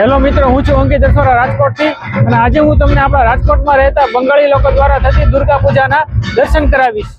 Hello મિત્રો, હું છું અંકિત દસોરા રાજકોટથી અને આજે હું તમને આપણા રાજકોટમાં રહેતા બંગાળી લોકો દ્વારા થતી દુર્ગા પૂજાના દર્શન કરાવીશ.